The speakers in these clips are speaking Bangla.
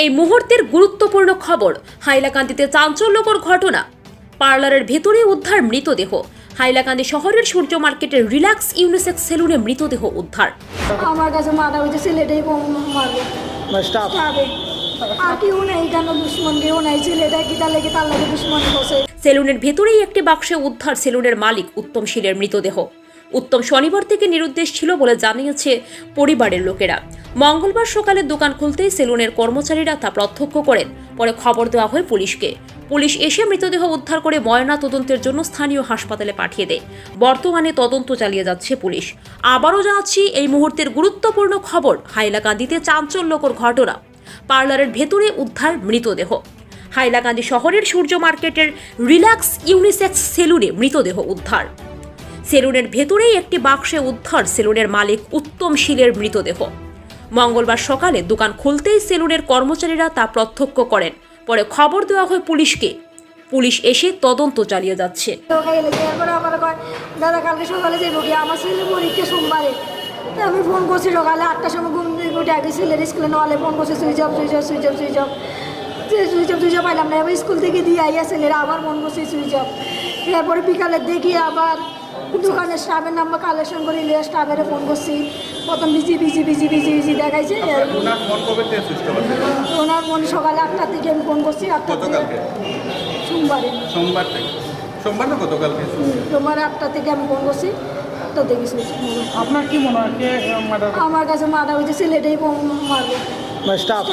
এই মুহূর্তের গুরুত্বপূর্ণ খবর হাইলাকান্দিতে চাঞ্চল্যকর ঘটনা। পার্লারের ভেতরে উদ্ধার মৃতদেহ। হাইলাকান্দি শহরের সূর্য মার্কেটের রিল্যাক্স ইউনিসেক্স সেলুনে মৃতদেহ উদ্ধার। আমার কাছে মারা হয়েছে ছেলেটাই কম মারবে। আর কেউ নেই কেন দুশ্মন? কেউ নেই। ছেলেটা কি তার লেগে তার লেগে দুশ্মন সেলুনের ভেতরেই একটি বাক্সে উদ্ধার সেলুনের মালিক উত্তম শীলের মৃতদেহ। উত্তম শনিবার থেকে নিরুদ্দেশ ছিল বলে জানিয়েছে পরিবারের লোকেরা। মঙ্গলবার সকালে দোকান খুলতেই সেলুনের কর্মচারীরা তা প্রত্যক্ষ করেন। পরে খবর দেওয়া হয় পুলিশকে। পুলিশ এসে মৃতদেহ উদ্ধার করে ময়না তদন্তের জন্য স্থানীয় হাসপাতালে পাঠিয়ে দেয়। বর্তমানে তদন্ত চালিয়ে যাচ্ছে পুলিশ। আবারও জানাচ্ছি, এই মুহূর্তের গুরুত্বপূর্ণ খবর, হাইলাকান্দিতে চাঞ্চল্যকর ঘটনা। পার্লারের ভেতরে উদ্ধার মৃতদেহ। হাইলাকান্দি শহরের সূর্য মার্কেটের রিল্যাক্স ইউনিসেক্স সেলুনে মৃতদেহ উদ্ধার। সেলুনের ভেতরেই একটি বাক্সে উদ্ধার সেলুনের মালিক উত্তম শীলের মৃতদেহ। মঙ্গলবার সকালে দোকান খুলতেই সেলুনের কর্মচারীরা তা প্রত্যক্ষ করেন। পরে খবর দেওয়া হয় পুলিশকে। পুলিশ এসে তদন্ত চালিয়ে যাচ্ছে। দাদা, কালকে সকালে যাব কি? আমার ছেলে পরীক্ষা সোমবারে। আমি ফোন করছি সকালে আটটার সময় ঘুম থেকে উঠে আগে ছেলের স্কুলে। নলে ফোন করছি, switch off switch off switch off switch off. Switch off switch off পাইলাম না। স্কুল থেকে দিয়ে আইয়া ছেলেরা আবার ফোন করছি, সুইচ অফ। এরপরে বিকালে দেখি আবার দোকানের স্টাফের নাম্বার কালেকশন করে নিয়ে স্টাফের ফোন করছি। প্রথম busy busy busy busy busy দেখাইছে। ওনার থেকে ফোন সকালে আটটার থেকে আমি ফোন করছি আটটার থেকে সোমবারে। সোমবার থেকে? সোমবার না গতকালকে? তোমার আটটা থেকে আমি ফোন করছি তো দেখি সুইচ আপনার কি মনে হয়? আমার কাছে মারা হয়েছে ছেলেটাই মারবে। স্টাফ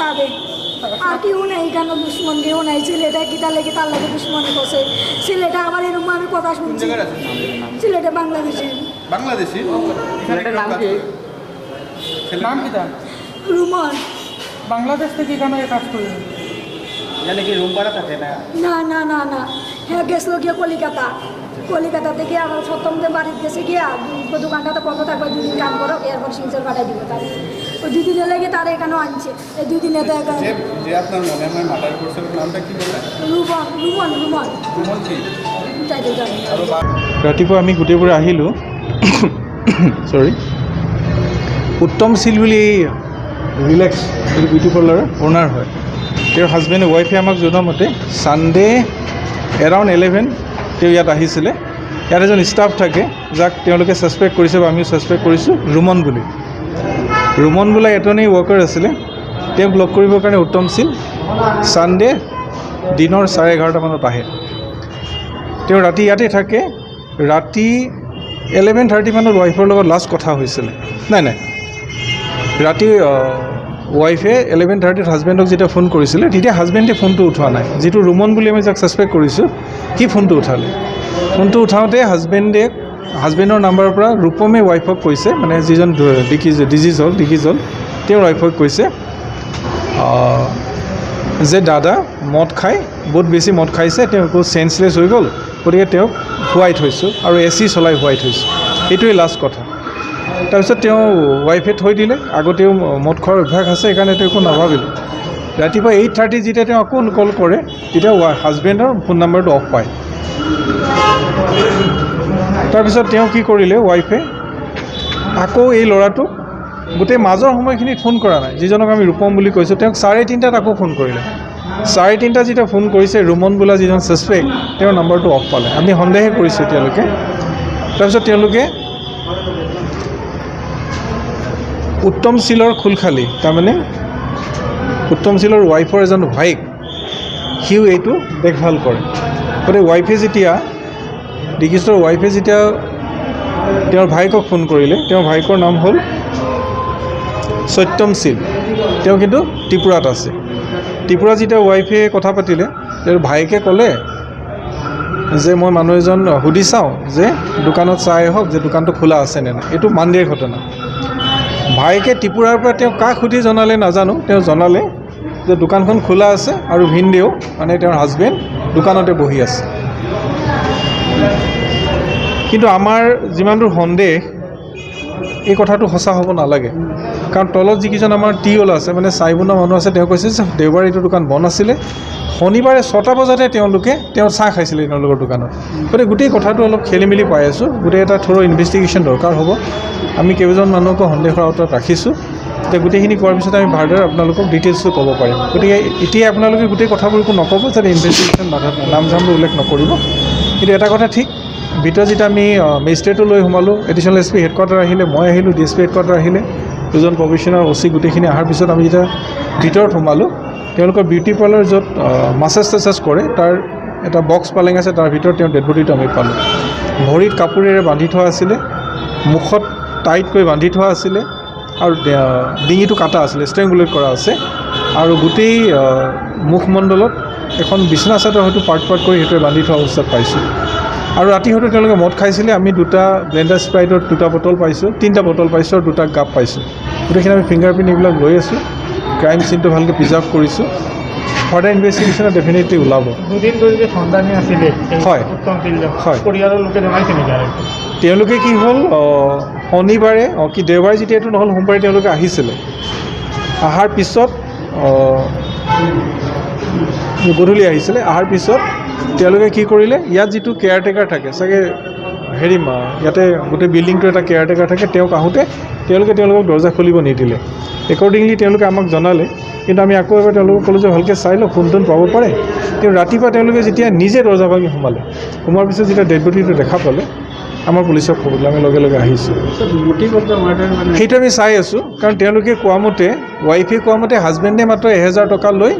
যাবে নাই কেন? দুশ্মন কেউ নেই। ছেলেটা কি তাহলে কি তার লাগে দুশ্মন করছে? ছেলেটা আবার এরকম আমি কথা শুনছি। ছেলেটা বাংলাদেশি। বাংলাদেশি? ছেলেটার নাম কি? নাম কি? তার রুমন। বাংলাদেশ থেকে কেন এই কাজ করে। জানে কি রুম ভাড়া থাকে না? না না না না। হ্যাঁ গেছিল গিয়ে কলিকাতা। কলিকাতা থেকে আমার সপ্তমদের বাড়িতে গেছে গিয়ে দোকানটাতে কত থাকবে দুদিন কাম করো এরপর সিনচার পাঠাই দিব তার ওই দুদিনে লেগে তারা এখানেও আনছে। এই দুদিনে তো এখানে যে আপনার মনে হয় মার্ডার করছে নামটা কি বললেন রুমন রুমন রুমন সুমন কি? চাইতে জানি। আৰু বা- ৰাতিপুৱা আমি গোটেইবোৰে আহিলোঁ। চৰি উত্তম চিল বুলি ৰিলেক্স বিউটি পাৰ্লাৰৰ অ'নাৰ হয়। তেওঁৰ হাজবেণ্ডে ৱাইফে আমাক জনোৱা মতে ছানডে এৰাউণ্ড এলেভেন তেওঁ ইয়াত আহিছিলে। ইয়াত এজন ষ্টাফ থাকে, যাক তেওঁলোকে ছাছপেক্ট কৰিছে বা আমিও ছাছপেক্ট কৰিছোঁ, ৰুমন বুলি। ৰুমন বোলা এজনী ৱৰ্কাৰ আছিলে। তেওঁক লগ কৰিবৰ কাৰণে উত্তম চিল ছানডে দিনৰ চাৰে এঘাৰটামানত আহে। তেওঁ ৰাতি ইয়াতে থাকে। ৰাতি এলেভেন থাৰ্টি মানত ৱাইফৰ লগত লাষ্ট কথা হৈছিলে। নাই নাই। ৰাতি ৱাইফে এলেভেন থাৰ্টিত হাজবেণ্ডক যেতিয়া ফোন কৰিছিলে তেতিয়া হাজবেণ্ডে ফোনটো উঠোৱা নাই। যিটো ৰুমন বুলি আমি যাক ছাছপেক্ট কৰিছোঁ সি ফোনটো উঠালে। ফোনটো উঠাওঁতে হাজবেণ্ডে হাজবেণ্ডৰ নাম্বাৰৰ পৰা ৰূপমে ৱাইফক কৈছে মানে যিজন ডিকি ডিজিজ হ'ল ডিকিজ হ'ল তেওঁৰ ৱাইফক কৈছে যে দাদা মদ খাই বহুত বেছি মদ খাইছে তেওঁ একো চেঞ্চলেছ হৈ গ'ল গতিকে তেওঁক শুৱাই থৈছোঁ আৰু এ চি চলাই শুৱাই থৈছোঁ। এইটোৱে লাষ্ট কথা। তাৰপিছত তেওঁ ৱাইফে থৈ দিলে। আগতেও মদ খোৱাৰ অভ্যাস আছে, সেইকাৰণে তেওঁ একো নাভাবিলোঁ। ৰাতিপুৱা এইট থাৰ্টি যেতিয়া তেওঁ আকৌ কল কৰে, তেতিয়া হাজবেণ্ডৰ ফোন নাম্বাৰটো অফ পায়। তাৰপিছত তেওঁ কি কৰিলে ৱাইফে আকৌ এই ল'ৰাটোক গোটেই মাজৰ সময়খিনিত ফোন কৰা নাই। যিজনক আমি ৰূপম বুলি কৈছোঁ, তেওঁক চাৰে তিনিটাত আকৌ ফোন কৰিলে। চাৰে তিনিটাত যেতিয়া ফোন কৰিছে, ৰুমন বোলা যিজন ছাছপেক্ট তেওঁৰ নম্বৰটো অফ পালে। আমি সন্দেহে কৰিছোঁ এতিয়ালৈকে। তাৰপিছত তেওঁলোকে উত্তম চিলৰ খোলখালি, তাৰমানে উত্তম চিলৰ ৱাইফৰ এজন ভাইক, সিও এইটো দেখভাল কৰে। গতিকে ৱাইফে যেতিয়া ডিকিষ্টৰ ৱাইফে যেতিয়া তেওঁৰ ভাইকক ফোন কৰিলে, তেওঁৰ ভাইকৰ নাম হ'ল সত্যম চিল তেওঁ কিন্তু ত্ৰিপুৰাত আছে। ত্ৰিপুৰা যেতিয়া ৱাইফে কথা পাতিলে, তেওঁৰ ভাইকে ক'লে যে, মই মানুহ এজন সুধি চাওঁ যে, দোকানত চাই আহক যে দোকানটো খোলা আছে নে নাই। এইটো মানডেৰ ঘটনা। ভাইকে ত্ৰিপুৰাৰ পৰা তেওঁ কাক সুধি জনালে নাজানো তেওঁ জনালে যে দোকানখন খোলা আছে আৰু ভিনদেউ মানে তেওঁৰ হাজবেণ্ড দোকানতে বহি আছে। কিন্তু আমাৰ যিমান দূৰ সন্দেহ এই কথাটো সঁচা হ'ব নালাগে। কাৰণ তলত যিকেইজন আমাৰ টি অল আছে মানে চাই বনোৱা মানুহ আছে, তেওঁ কৈছে যে দেওবাৰে এইটো দোকান বন্ধ আছিলে। শনিবাৰে ছটা বজাতে তেওঁলোকে, তেওঁ চাহ খাইছিলে তেওঁলোকৰ দোকানত। গতিকে গোটেই কথাটো অলপ খেলি মেলি পাই আছোঁ। গোটেই এটা থৰ ইনভেষ্টিগেশ্যন দৰকাৰ হ'ব। আমি কেইবাজন মানুহকো সন্দেহৰ আওতাত ৰাখিছোঁ। এতিয়া গোটেইখিনি কোৱাৰ পিছত আমি ভালদৰে আপোনালোকক ডিটেইলছটো ক'ব পাৰিম। গতিকে এতিয়া আপোনালোকে গোটেই কথাবোৰ একো নক'ব যাতে ইনভেষ্টিগেশ্যন বাধাত নাম চামবোৰ উল্লেখ নকৰিব। কিন্তু এটা কথা ঠিক ভিতৰত যেতিয়া আমি মেজিষ্ট্ৰেটো লৈ সোমালোঁ। এডিশ্যনেল এছ পি হেডকোৱাৰ্টাৰ আহিলে, মই আহিলোঁ ডি এছ পি হেডকোৱাৰ্টাৰ আহিলে। দুজন প্ৰফেশ্যনেল অ চি গোটেইখিনি অহাৰ পিছত আমি যেতিয়া ভিতৰত সোমালোঁ, তেওঁলোকৰ বিউটি পাৰ্লাৰ য'ত মাছাজ টাছাজ কৰে, তাৰ এটা বক্স পালেং আছে, তাৰ ভিতৰত তেওঁৰ ডেড আমি পালোঁ। ভৰিত কাপোৰেৰে বান্ধি থোৱা আছিলে, মুখত টাইটকৈ বান্ধি থোৱা আছিলে, আৰু ডিঙিটো কাটা আছিলে ষ্ট্ৰেংগুলেট কৰা আছে, আৰু গোটেই মুখমণ্ডলত এখন বিচনা চাদৰ হয়তো পাৰ্ট পাৰ্ট কৰি সেইটোৱে বান্ধি থোৱা অৱস্থাত পাইছোঁ। আৰু ৰাতি হয়তো তেওঁলোকে মদ খাইছিলে আমি দুটা ব্লেণ্ডাৰ স্প্ৰাইটৰ দুটা বটল পাইছোঁ তিনিটা বটল পাইছোঁ আৰু দুটা কাপ পাইছোঁ। গোটেইখিনি আমি ফিংগাৰ প্ৰিণ্ট এইবিলাক লৈ আছোঁ ক্ৰাইম চিনটো ভালকৈ প্ৰিজাৰ্ভ কৰিছোঁ। ফাৰ্ডাৰ ইনভেষ্টিগেশ্যনত ডেফিনেটলি ওলাব। হয়। হয়। তেওঁলোকে কি হ'ল শনিবাৰে অঁ কি দেওবাৰে যেতিয়া এইটো নহ'ল সোমবাৰে তেওঁলোকে আহিছিলে। অহাৰ পিছত গধূলি আহিছিলে। অহাৰ পিছত তেওঁলোকে কি কৰিলে? ইয়াত যিটো কেয়াৰটেকাৰ থাকে, চাগে হেৰি মা, ইয়াতে গোটেই বিল্ডিংটো এটা কেয়াৰটেকাৰ থাকে, তেওঁক আহোঁতে তেওঁলোকে তেওঁলোকক দৰ্জা খুলিব নিদিলে। একৰ্ডিংলি তেওঁলোকে আমাক জনালে। কিন্তু আমি আকৌ এবাৰ তেওঁলোকক ক'লোঁ যে, ভালকৈ চাই লওক ফোন টোন পাব পাৰে। কিন্তু ৰাতিপুৱা তেওঁলোকে যেতিয়া নিজে দৰ্জা ভাঙি সোমালে, সোমোৱাৰ পিছত যেতিয়া ডেড বডিটো দেখা পালে, আমাৰ পুলিচক ক'বলৈ আমি লগে লগে আহিছোঁ। সেইটো আমি চাই আছোঁ। কাৰণ তেওঁলোকে কোৱা মতে ৱাইফে কোৱা মতে হাজবেণ্ডে মাত্ৰ এহেজাৰ টকা লৈ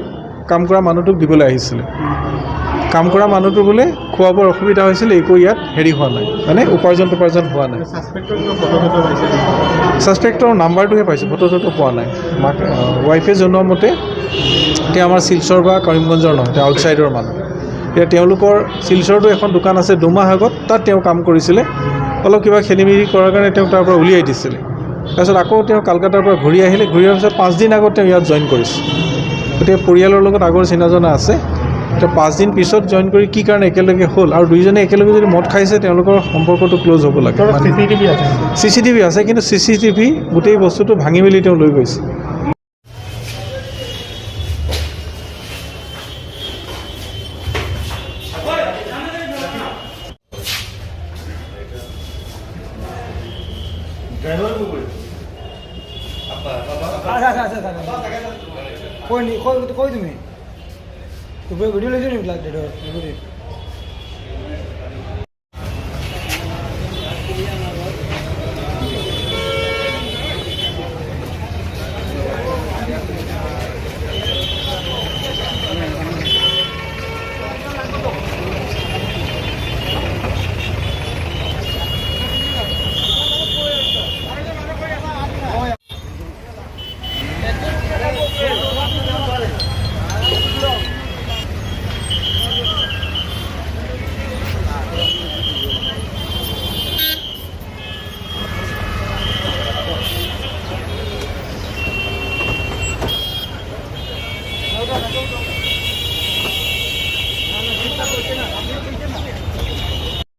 কাম কৰা মানুহটোক দিবলৈ আহিছিলে। কাম কৰা মানুহটো বোলে খোৱা বোৱাৰ অসুবিধা হৈছিলে, একো ইয়াত হেৰি হোৱা নাই। মানে উপাৰ্জন টুপাৰ্জন হোৱা নাই। ছাছপেক্টৰ নাম্বাৰটোহে পাইছোঁ ফটো চটো পোৱা নাই। মাক ৱাইফে জনোৱা মতে তেওঁ আমাৰ শিলচৰ বা কৰিমগঞ্জৰ নহয় তেওঁ আউটছাইডৰ মানুহ। এতিয়া তেওঁলোকৰ শিলচৰতো এখন দোকান আছে, দুমাহ আগত তাত তেওঁ কাম কৰিছিলে। অলপ কিবা খেলি মেলি কৰাৰ কাৰণে তেওঁক তাৰ উলিয়াই দিছিলে। তাৰপিছত আকৌ তেওঁ কালকাতাৰ পৰা ঘূৰি আহিলে। ঘূৰি অহাৰ পিছত পাঁচদিন আগত তেওঁ ইয়াত জইন কৰিছে। গতিকে পৰিয়ালৰ লগত আগৰ চিনাজনা আছে। এতিয়া পাঁচদিন পিছত জইন কৰি কি কাৰণে একেলগে হ'ল আৰু দুইজনে একেলগে যদি মদ খাইছে তেওঁলোকৰ সম্পৰ্কটো ক্ল'জ হ'ব লাগে। চি চি টিভি আছে কিন্তু চি চি টিভি গোটেই বস্তুটো ভাঙি মেলি তেওঁ লৈ গৈছে। কৈ। ભાઈ વીડિયો લઈ જાય ને લાખ દેડો